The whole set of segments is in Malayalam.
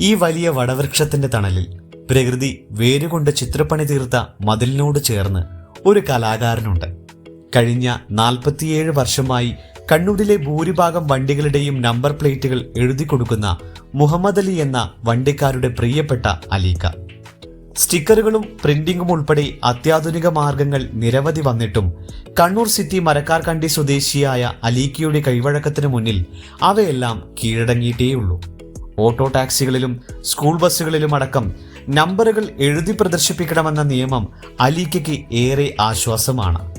ഈ വലിയ വടവൃക്ഷത്തിന്റെ തണലിൽ പ്രകൃതി വേരുകൊണ്ട് ചിത്രപ്പണി തീർത്ത മതിലിനോട് ചേർന്ന് ഒരു കലാകാരനുണ്ട്. കഴിഞ്ഞ നാൽപ്പത്തിയേഴ് വർഷമായി കണ്ണൂരിലെ ഭൂരിഭാഗം വണ്ടികളുടെയും നമ്പർ പ്ലേറ്റുകൾ എഴുതി കൊടുക്കുന്ന മുഹമ്മദ് അലി എന്ന വണ്ടിക്കാരുടെ പ്രിയപ്പെട്ട അലീക്ക. സ്റ്റിക്കറുകളും പ്രിന്റിംഗും ഉൾപ്പെടെ അത്യാധുനിക മാർഗങ്ങൾ നിരവധി വന്നിട്ടും കണ്ണൂർ സിറ്റി മരക്കാർകണ്ടി സ്വദേശിയായ അലീക്കയുടെ കൈവഴക്കത്തിന് മുന്നിൽ അവയെല്ലാം കീഴടങ്ങിയിട്ടേയുള്ളൂ. ഓട്ടോ ടാക്സികളിലും സ്കൂൾ ബസ്സുകളിലും അടക്കം നമ്പറുകൾ എഴുതി പ്രദർശിപ്പിക്കണമെന്ന നിയമം അലീക്കയ്ക്ക് ഏറെ ആശ്വാസമാണ്.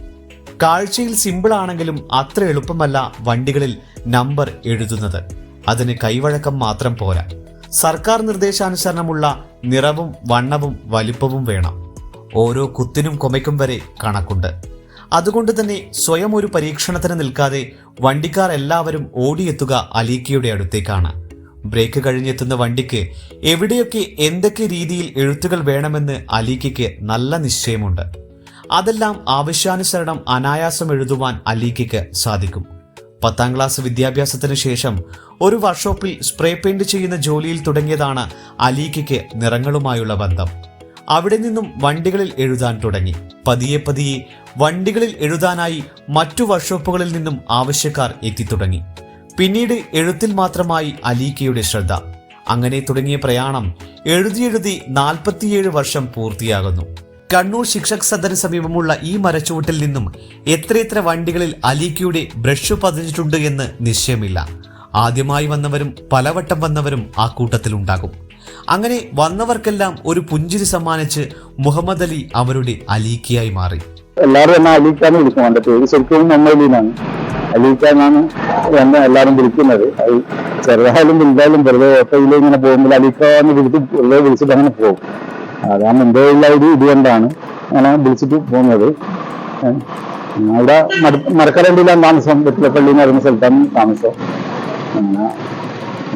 കാഴ്ചയിൽ സിമ്പിൾ ആണെങ്കിലും അത്ര എളുപ്പമല്ല വണ്ടികളിൽ നമ്പർ എഴുതുന്നത്. അതിന് കൈവഴക്കം മാത്രം പോരാ. സർക്കാർ നിർദ്ദേശാനുസരണമുള്ള നിറവും വണ്ണവും വലിപ്പവും വേണം. ഓരോ കുത്തിനും കൊമയ്ക്കും വരെ കണക്കുണ്ട്. അതുകൊണ്ട് തന്നെ സ്വയം ഒരു പരീക്ഷണത്തിന് നിൽക്കാതെ വണ്ടിക്കാർ എല്ലാവരും ഓടിയെത്തുക അലീക്കയുടെ അടുത്തേക്കാണ്. ബ്രേക്ക് കഴിഞ്ഞെത്തുന്ന വണ്ടിക്ക് എവിടെയൊക്കെ എന്തൊക്കെ രീതിയിൽ എഴുത്തുകൾ വേണമെന്ന് അലീക്കയ്ക്ക് നല്ല നിശ്ചയമുണ്ട്. അതെല്ലാം ആവശ്യാനുസരണം അനായാസം എഴുതുവാൻ അലീക്കയ്ക്ക് സാധിക്കും. പത്താം ക്ലാസ് വിദ്യാഭ്യാസത്തിന് ശേഷം ഒരു വർക്ക്ഷോപ്പിൽ സ്പ്രേ പെയിന്റ് ചെയ്യുന്ന ജോലിയിൽ തുടങ്ങിയതാണ് അലീക്കയ്ക്ക് നിറങ്ങളുമായുള്ള ബന്ധം. അവിടെ നിന്നും വണ്ടികളിൽ എഴുതാൻ തുടങ്ങി. പതിയെ പതിയെ വണ്ടികളിൽ എഴുതാനായി മറ്റു വർക്ക്ഷോപ്പുകളിൽ നിന്നും ആവശ്യക്കാർ എത്തിത്തുടങ്ങി. പിന്നീട് എഴുത്തിൽ മാത്രമായി അലീക്കയുടെ ശ്രദ്ധ. അങ്ങനെ തുടങ്ങിയ പ്രയാണം എഴുതിയെഴുതി നാൽപ്പത്തിയേഴ് വർഷം പൂർത്തിയാകുന്നു. കണ്ണൂർ ശിക്ഷക് സദന് സമീപമുള്ള ഈ മരച്ചുവട്ടിൽ നിന്നും എത്രയെത്ര വണ്ടികളിൽ അലീക്കയുടെ ബ്രഷ് പതിഞ്ഞിട്ടുണ്ട് എന്ന് നിശ്ചയമില്ല. ആദ്യമായി വന്നവരും പലവട്ടം വന്നവരും ആ കൂട്ടത്തിലുണ്ടാകും. അങ്ങനെ വന്നവർക്കെല്ലാം ഒരു പുഞ്ചിരി സമ്മാനിച്ച് മുഹമ്മദ് അലി അവരുടെ അലീക്കയായി മാറി. എല്ലാവരും എന്നെ അലീക്കാന്ന് വിളിക്കും എന്റെ പേര് ശരിക്കും മൊമ്മയിലാണ് അലീക്ക എന്നാണ് എന്നെ എല്ലാവരും വിളിക്കുന്നത്. അത് ചെറുതായാലും വലുതായാലും വെറുതെ ഓട്ടോയിൽ ഇങ്ങനെ പോകുമ്പോൾ അലീക്ക എന്ന് വിളിച്ച് വെറുതെ വിളിച്ചിട്ട് അങ്ങനെ പോകും. അതാ മുമ്പേ ഉള്ള ഒരു ഇത് കൊണ്ടാണ് അങ്ങനെ വിളിച്ചിട്ട് പോകുന്നത്. അവിടെ മര- മരക്കരണ്ടിയിലാണ് താമസം വെറ്റിലപ്പള്ളി എന്ന് പറയുന്ന സ്ഥലത്താണ് താമസം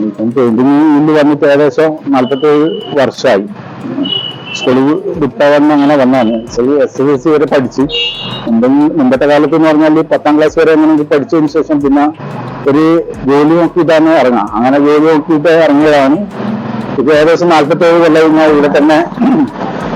ഇപ്പം പെയിന്റിങ് ഇന്ന് വന്നിട്ട് ഏകദേശം നാൽപ്പത്തേഴ് വർഷമായി. സ്കൂളിൽ വിട്ടാവന്ന് അങ്ങനെ വന്നാണ് എസ് എസ് എൽ സി വരെ പഠിച്ചു. മുമ്പത്തെ കാലത്ത് എന്ന് പറഞ്ഞാൽ പത്താം ക്ലാസ് വരെ അങ്ങനെ പഠിച്ചതിന് ശേഷം പിന്നെ ഒരു ജോലി നോക്കിയിട്ടാണ് ഇറങ്ങാം അങ്ങനെ ജോലി നോക്കിയിട്ട് ഇറങ്ങിയതാണ്. ഇപ്പൊ ഏകദേശം നാൽപ്പത്തേഴ് കൊല്ലം കഴിഞ്ഞാൽ ഇവിടെ തന്നെ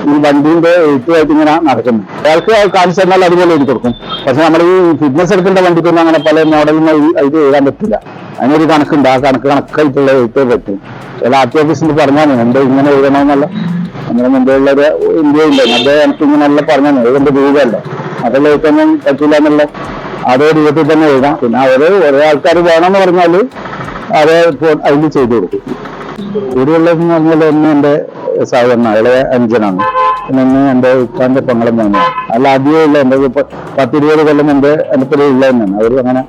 ഈ വണ്ടീന്റെ എഴുത്തുമായിട്ട് ഇങ്ങനെ നടക്കുന്നു. അയാൾക്ക് കാണിച്ചു തന്നാൽ അതുപോലെ എഴുതി കൊടുക്കും. പക്ഷെ നമ്മൾ ഈ ഫിറ്റ്നസ് എടുക്കേണ്ട വണ്ടിക്കൊന്നും അങ്ങനെ പല മോഡലിന് ഇത് എഴുതാൻ പറ്റില്ല. അതിനൊരു കണക്കുണ്ട്. ആ കണക്ക് കണക്കായിട്ടുള്ള എഴുത്തേ പറ്റും. ചില ആർ ടി ഓഫീസിൽ പറഞ്ഞാൽ എന്താ ഇങ്ങനെ എഴുതണമെന്നല്ല. നമ്മുടെ മുമ്പുള്ള ഒരു ഇന്ത്യ നല്ല എനിക്കിങ്ങനെ എനിക്ക് ഇങ്ങനെയല്ല പറഞ്ഞു എഴുതേണ്ട രൂപയല്ല അതെല്ലാം എഴുത്തൊന്നും പറ്റില്ല എന്നുള്ള അതേ രൂപത്തിൽ തന്നെ എഴുതാം. പിന്നെ അവർ ഒരേ ആൾക്കാർ വേണമെന്ന് പറഞ്ഞാൽ അത് അതിൽ ചെയ്തു കൊടുക്കും. ഇവിടെയുള്ളതെന്ന് പറഞ്ഞാൽ ഒന്ന് എന്റെ സഹകരണ ഇളയ അഞ്ചനാണ് പിന്നെ എന്റെ ഉപ്പാന്റെ പെങ്ങളും തന്നെയാണ് അല്ല ആദ്യമേ ഉള്ള. എന്റെ പത്തിരുപത് കൊല്ലം എന്റെ എന്റെ പേര് ഉള്ള തന്നെയാണ് അവർ അങ്ങനെ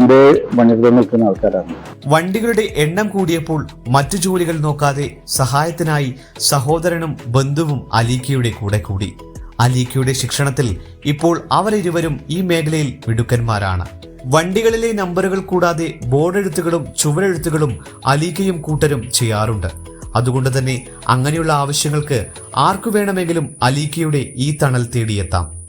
എന്റെ പണിയെടുത്ത് നിൽക്കുന്ന ആൾക്കാരാണ്. വണ്ടികളുടെ എണ്ണം കൂടിയപ്പോൾ മറ്റു ജോലികൾ നോക്കാതെ സഹായത്തിനായി സഹോദരനും ബന്ധുവും അലീക്കയുടെ കൂടെ കൂടി. അലീക്കയുടെ ശിക്ഷണത്തിൽ ഇപ്പോൾ അവരിരുവരും ഈ മേഖലയിൽ മിടുക്കന്മാരാണ്. വണ്ടികളിലെ നമ്പറുകൾ കൂടാതെ ബോർഡെഴുത്തുകളും ചുവരെഴുത്തുകളും അലീക്കയും കൂട്ടരും ചെയ്യാറുണ്ട്. അതുകൊണ്ട് തന്നെ അങ്ങനെയുള്ള ആവശ്യങ്ങൾക്ക് ആർക്കു വേണമെങ്കിലും അലീക്കയുടെ ഈ തണൽ തേടിയെത്താം.